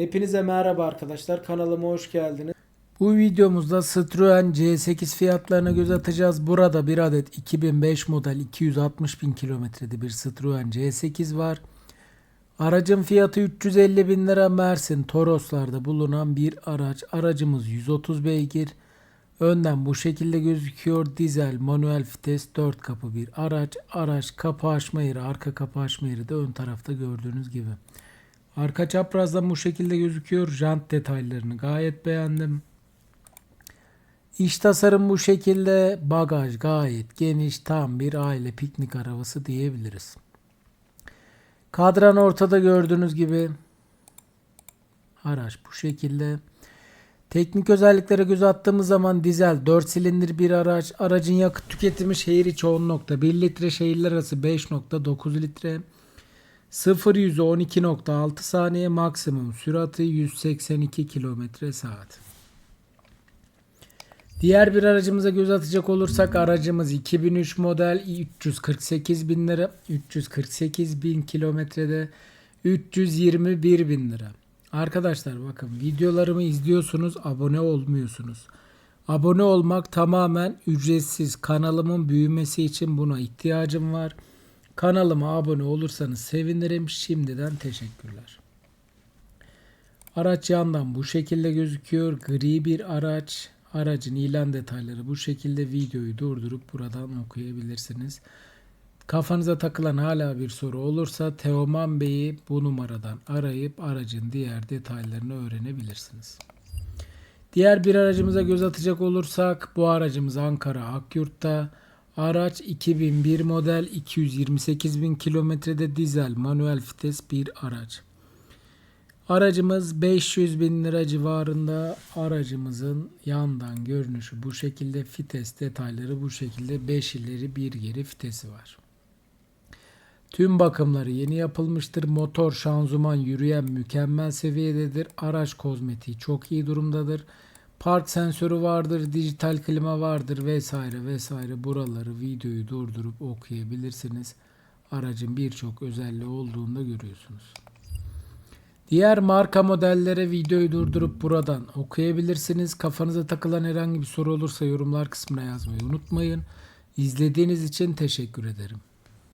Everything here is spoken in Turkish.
Hepinize merhaba arkadaşlar. Kanalıma hoş geldiniz. Bu videomuzda Citroen C8 fiyatlarına göz atacağız. Burada bir adet 2005 model 260 bin kilometrede bir Citroen C8 var. Aracın fiyatı 350 bin lira Mersin Toroslar'da bulunan bir araç. Aracımız 130 beygir. Önden bu şekilde gözüküyor. Dizel manuel vites 4 kapı bir araç. Araç kapı açma yeri, arka kapı açma yeri de ön tarafta gördüğünüz gibi. Arka çaprazdan bu şekilde gözüküyor. Jant detaylarını gayet beğendim. İç tasarım bu şekilde. Bagaj gayet geniş. Tam bir aile piknik arabası diyebiliriz. Kadran ortada gördüğünüz gibi. Araç bu şekilde. Teknik özelliklere göz attığımız zaman dizel 4 silindir bir araç. Aracın yakıt tüketimi şehir içi 10.1 litre, şehirler arası 5.9 litre. 0 100'ü 12.6 saniye maksimum süratı 182 km saat. Diğer bir aracımıza göz atacak olursak aracımız 2003 model 348 bin lira 348 bin kilometrede 321 bin lira. Arkadaşlar bakın videolarımı izliyorsunuz abone olmuyorsunuz. Abone olmak tamamen ücretsiz. Kanalımın büyümesi için buna ihtiyacım var. Kanalıma abone olursanız sevinirim. Şimdiden teşekkürler. Araç yandan bu şekilde gözüküyor. Gri bir araç. Aracın ilan detayları bu şekilde videoyu durdurup buradan okuyabilirsiniz. Kafanıza takılan hala bir soru olursa Teoman Bey'i bu numaradan arayıp aracın diğer detaylarını öğrenebilirsiniz. Diğer bir aracımıza göz atacak olursak bu aracımız Ankara Akyurt'ta. Araç 2001 model 228 bin kilometrede dizel manuel vites bir araç. Aracımız 500 bin lira civarında. Aracımızın yandan görünüşü bu şekilde. Vites detayları bu şekilde. 5 ileri 1 geri vitesi var. Tüm bakımları yeni yapılmıştır. Motor, şanzıman, yürüyen mükemmel seviyededir. Araç kozmetiği çok iyi durumdadır. Park sensörü vardır, dijital klima vardır vesaire vesaire. Buraları videoyu durdurup okuyabilirsiniz. Aracın birçok özelliği olduğunu da görüyorsunuz. Diğer marka modellere videoyu durdurup buradan okuyabilirsiniz. Kafanıza takılan herhangi bir soru olursa yorumlar kısmına yazmayı unutmayın. İzlediğiniz için teşekkür ederim.